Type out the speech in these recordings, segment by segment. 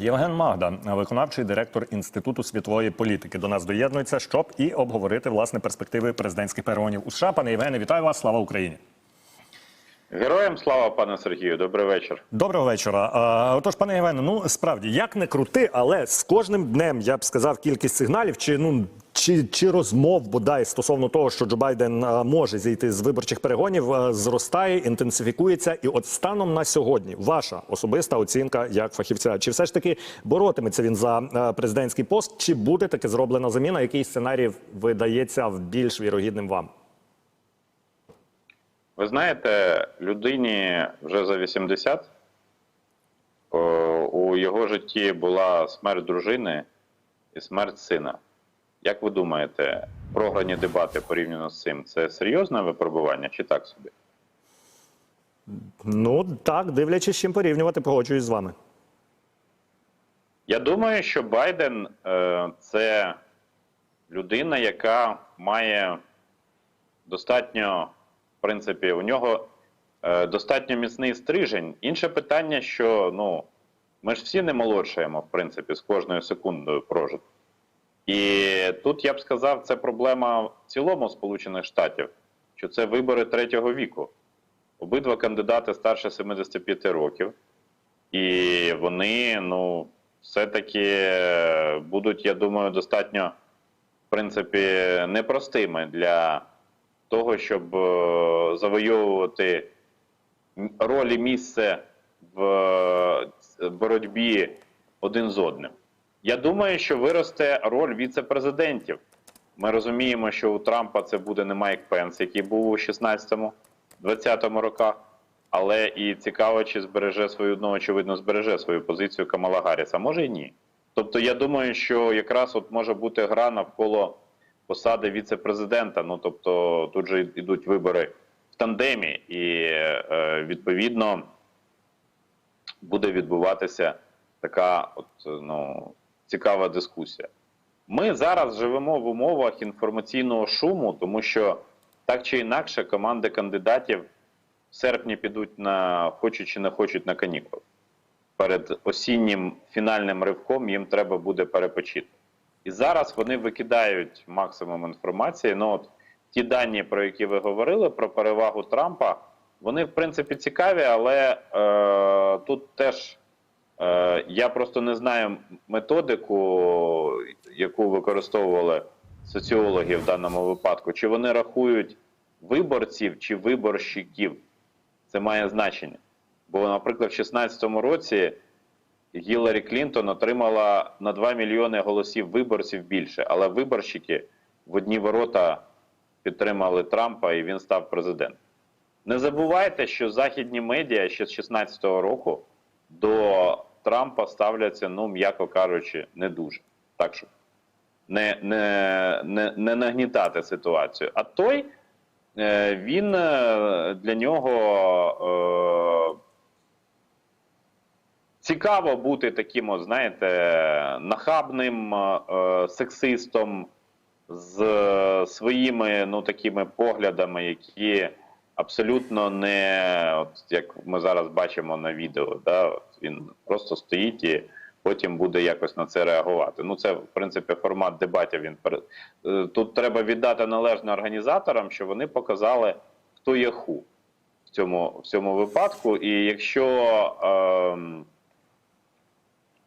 Євген Магда, виконавчий директор Інституту світової політики, до нас доєднується, щоб і обговорити власне перспективи президентських перегонів у США. Пане Євгене, вітаю вас! Слава Україні! Героям слава, пане Сергію. Добрий вечір. Доброго вечора. А, Отож, пане Євгене, ну справді як не крути, але з кожним днем я б сказав кількість сигналів чи ну. Чи, чи розмов бодай стосовно того, що Джо Байден може зійти з виборчих перегонів, зростає, інтенсифікується, і от станом на сьогодні ваша особиста оцінка як фахівця, чи все ж таки боротиметься він за президентський пост, чи буде таки зроблена заміна? Який сценарій видається більш вірогідним вам? Ви знаєте, людині вже за 80 у його житті була смерть дружини і смерть сина. Як ви думаєте, програні дебати порівняно з цим це серйозне випробування чи так собі? Ну так, дивлячись, з чим порівнювати, погоджуюсь з вами. Я думаю, що Байден е, це людина, яка має достатньо, в принципі, у нього е, достатньо міцний стрижень. Інше питання, що ну, ми ж всі не молодшаємо, в принципі, з кожною секундою прожитку. І тут я б сказав, це проблема в цілому Сполучених Штатів, що це вибори третього віку. Обидва кандидати старше 75 років, і вони, ну, все-таки будуть, я думаю, достатньо, в принципі, непростими для того, щоб е, завойовувати м- роль і місце в е, боротьбі один з одним. Я думаю, що виросте роль віце-президентів. Ми розуміємо, що у Трампа це буде не Майк Пенс, який був у 16-20 роках. Але і цікаво, чи збереже свою, ну, очевидно, збереже свою позицію Камала Гарріс, може і ні. Тобто я думаю, що якраз от може бути гра навколо посади віце-президента. Ну тобто тут же йдуть вибори в тандемі, і е, відповідно буде відбуватися така от, ну, цікава дискусія. Ми зараз живемо в умовах інформаційного шуму, тому що так чи інакше команди кандидатів в серпні підуть на хочуть чи не хочуть на канікули. Перед осіннім фінальним ривком їм треба буде перепочити. І зараз вони викидають максимум інформації. Ну от ті дані, про які ви говорили, про перевагу Трампа, вони в принципі цікаві, але е, тут теж я просто не знаю методику, яку використовували соціологи в даному випадку. Чи вони рахують виборців чи виборщиків? Це має значення. Бо, наприклад, в 2016 році Гіларі Клінтон отримала на 2 мільйони голосів виборців більше, але виборщики в одні ворота підтримали Трампа і він став президентом. Не забувайте, що західні медіа ще з 2016 року до Трампа ставляться, ну, м'яко кажучи, не дуже. Так що не, не, не, не нагнітати ситуацію. А той е, він е, для нього. Е, Цікаво бути таким, знаєте, нахабним е, сексистом з е, своїми ну, такими поглядами, які абсолютно не, от, як ми зараз бачимо на відео, да, от він просто стоїть і потім буде якось на це реагувати. Ну, це, в принципі, формат дебатів. Він. Е, Тут треба віддати належне організаторам, що вони показали, хто є ху в цьому, в цьому випадку. І якщо. Е,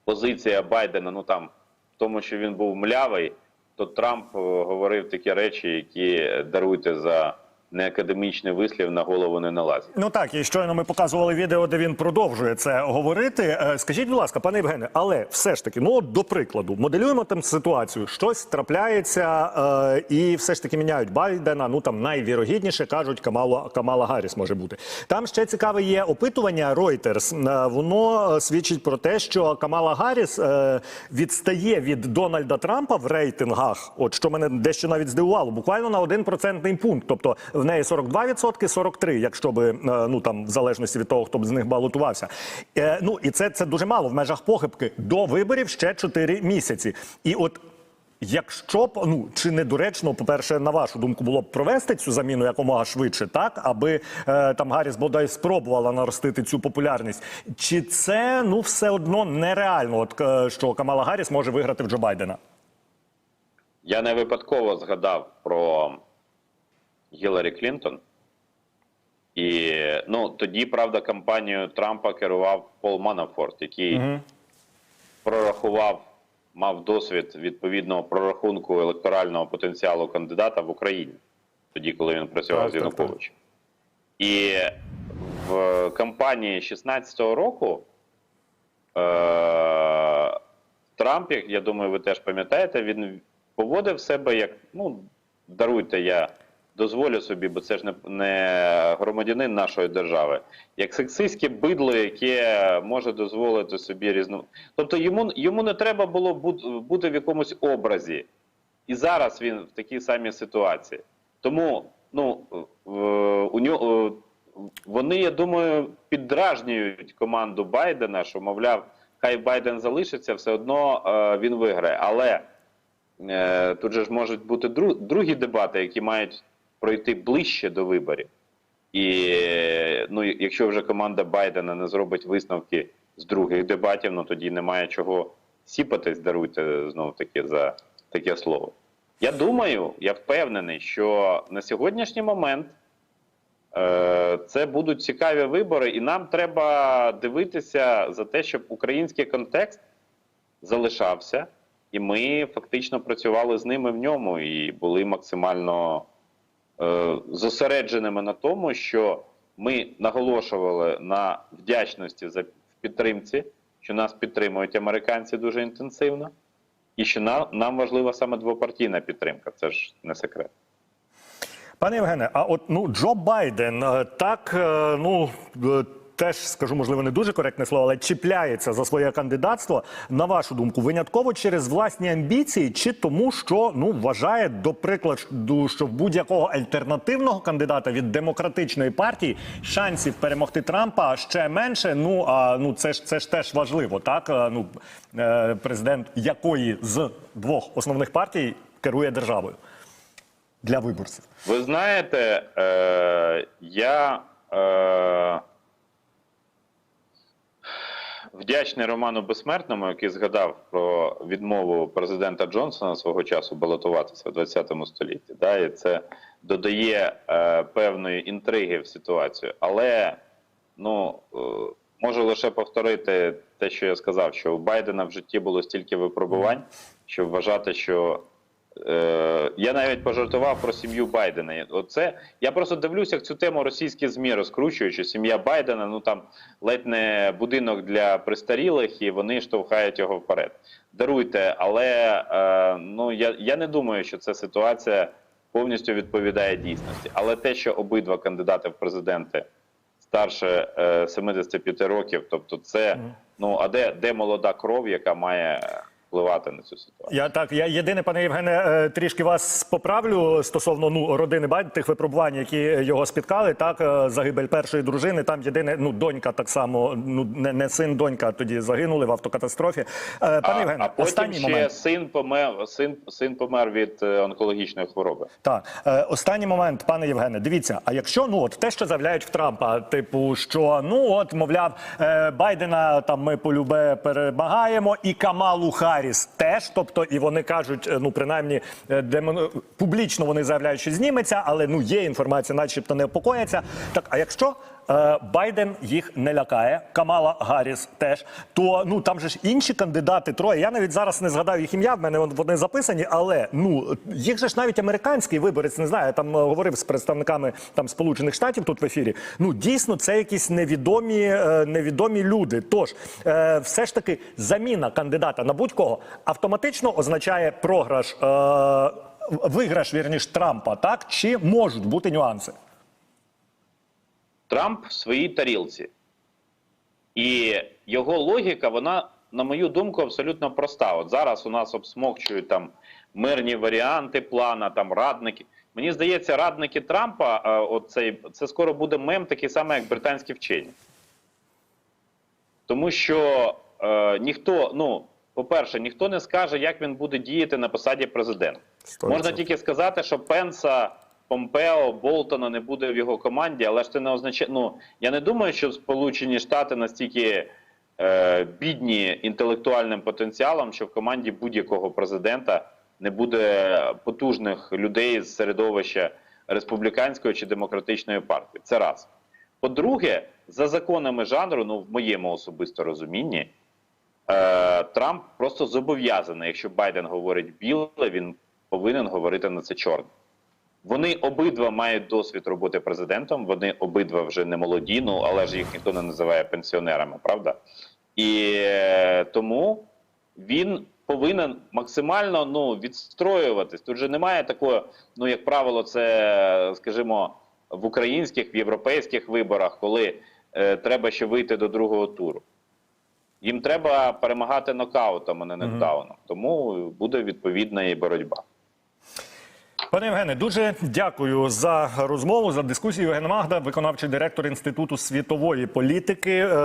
позиція Байдена, ну там в тому, що він був млявий, то Трамп е, говорив такі речі, які даруйте за неакадемічний вислів на голову не налазять. Ну так, і щойно ми показували відео, де він продовжує це говорити. Е, Скажіть, будь ласка, пане Євгене, але все ж таки, ну от до прикладу, моделюємо там ситуацію, щось трапляється, е, і все ж таки міняють Байдена. Ну там найвірогідніше кажуть, Камала Камала Гарріс може бути. Там ще цікаве є опитування Reuters. Е, Воно е, свідчить про те, що Камала Гарріс е, відстає від Дональда Трампа в рейтингах. От що мене дещо навіть здивувало, буквально на один процентний пункт. Тобто в неї 42%, 43%, якщо би е, ну там в залежності від того, хто б з них балотувався. Е, ну і це, це дуже мало в межах похибки. До виборів ще 4 місяці. І от Якщо б ну чи недоречно, по-перше, на вашу думку, було б провести цю заміну якомога швидше, так аби е, там Гарріс бодай спробувала наростити цю популярність, чи це ну все одно нереально? От е, що Камала Гарріс може виграти в Джо Байдена? Я не випадково згадав про Гіларі Клінтон. І ну, тоді, правда, кампанією Трампа керував Пол Манафорт, який прорахував, мав досвід відповідного прорахунку електорального потенціалу кандидата в Україні, тоді, коли він працював з Януковичем. І в кампанії 16-го року е- Трамп, як я думаю, ви теж пам'ятаєте, він поводив себе як, ну, даруйте, я дозволю собі, бо це ж не, не громадянин нашої держави, як сексистське бидло, яке може дозволити собі різну. Тобто йому, йому не треба було бути, в якомусь образі. І зараз він в такій самій ситуації. Тому ну, у нього вони, я думаю, піддражнюють команду Байдена, що, мовляв, хай Байден залишиться, все одно е, він виграє. Але е, тут же ж можуть бути другі дебати, які мають пройти ближче до виборів. І ну, якщо вже команда Байдена не зробить висновки з других дебатів, ну тоді немає чого сіпатись, даруйте знову таки за таке слово. Я думаю, я впевнений, що на сьогоднішній момент е, це будуть цікаві вибори, і нам треба дивитися за те, щоб український контекст залишався, і ми фактично працювали з ними в ньому і були максимально зосередженими на тому, що ми наголошували на вдячності за підтримці, що нас підтримують американці дуже інтенсивно, і що нам, нам важлива саме двопартійна підтримка. Це ж не секрет. Пане Євгене, а от ну Джо Байден е, так, е, ну е, теж скажу, можливо, не дуже коректне слово, але чіпляється за своє кандидатство. На вашу думку, винятково через власні амбіції, чи тому, що ну вважає до прикладу, що в будь-якого альтернативного кандидата від демократичної партії шансів перемогти Трампа ще менше. Ну а ну це ж це ж теж важливо, так ну е, президент якої з двох основних партій керує державою для виборців. Ви знаєте, е, я е, вдячний Роману Безсмертному, який згадав про відмову президента Джонсона свого часу балотуватися в 20 столітті. Да, і це додає е, певної інтриги в ситуацію. Але ну, е, можу лише повторити те, що я сказав, що у Байдена в житті було стільки випробувань, що вважати, що Е, я навіть пожартував про сім'ю Байдена. Оце я просто дивлюся, як цю тему російські змі розкручують, що сім'я Байдена, ну там ледь не будинок для престарілих, і вони штовхають його вперед. Даруйте, але е, ну я, я не думаю, що ця ситуація повністю відповідає дійсності. Але те, що обидва кандидати в президенти старше е, 75 років, тобто це ну а де, де молода кров, яка має впливати на цю ситуацію? Я так, я єдине, пане Євгене, е, трішки вас поправлю стосовно ну родини Байдена, тих випробувань, які його спіткали. Так, е, загибель першої дружини. Там єдине, ну донька так само, ну не, не син, донька тоді загинули в автокатастрофі. Е, Пане а, Євгене, а потім останній ще момент. син помер, син, син помер від онкологічної хвороби. Так, останній момент, пане Євгене, дивіться. А якщо ну от те, що заявляють в Трампа, типу, що ну от мовляв, Байдена там ми полюбе перемагаємо, і Камалу Харріс теж. Тобто, і вони кажуть, е, ну принаймні е, демон... публічно вони заявляють, що зніметься, але ну є інформація, начебто не впокояться. Так, а якщо е, Байден їх не лякає, Камала Гарріс теж, то ну там же ж інші кандидати троє. Я навіть зараз не згадаю їх ім'я, в мене вони записані, але ну їх же ж навіть американський виборець не знаю. Я там е, говорив з представниками там Сполучених Штатів тут в ефірі. Ну дійсно, це якісь невідомі, е, невідомі люди. Тож е, все ж таки заміна кандидата на будь-кого автоматично означає програш, е, виграш вірніш Трампа, так чи можуть бути нюанси? Трамп в своїй тарілці. І його логіка, вона, на мою думку, абсолютно проста. От зараз у нас обсмокчують там мирні варіанти плана, там радники. Мені здається, радники Трампа, е, оцей, це скоро буде мем, такий самий, як британські вчені. Тому що е, ніхто, ну, по-перше, ніхто не скаже, як він буде діяти на посаді президента. Можна тільки сказати, що Пенса, Помпео, Болтона не буде в його команді, але ж це не означає. Ну я не думаю, що Сполучені Штати настільки е, бідні інтелектуальним потенціалом, що в команді будь-якого президента не буде потужних людей з середовища республіканської чи демократичної партії. Це раз. По-друге, за законами жанру, ну в моєму особисто розумінні, е, Трамп просто зобов'язаний, якщо Байден говорить біле, він повинен говорити на це чорне. Вони обидва мають досвід роботи президентом. Вони обидва вже не молоді, ну але ж їх ніхто не називає пенсіонерами, правда? І е, тому він повинен максимально ну відстроюватись. Тут же немає такого, ну як правило, це скажімо в українських, в європейських виборах, коли е, треба ще вийти до другого туру. Їм треба перемагати нокаутом, а не нокдауном. Тому буде відповідна і боротьба. Пане Євгене, дуже дякую за розмову, за дискусію. Євген Магда, виконавчий директор Інституту світової політики.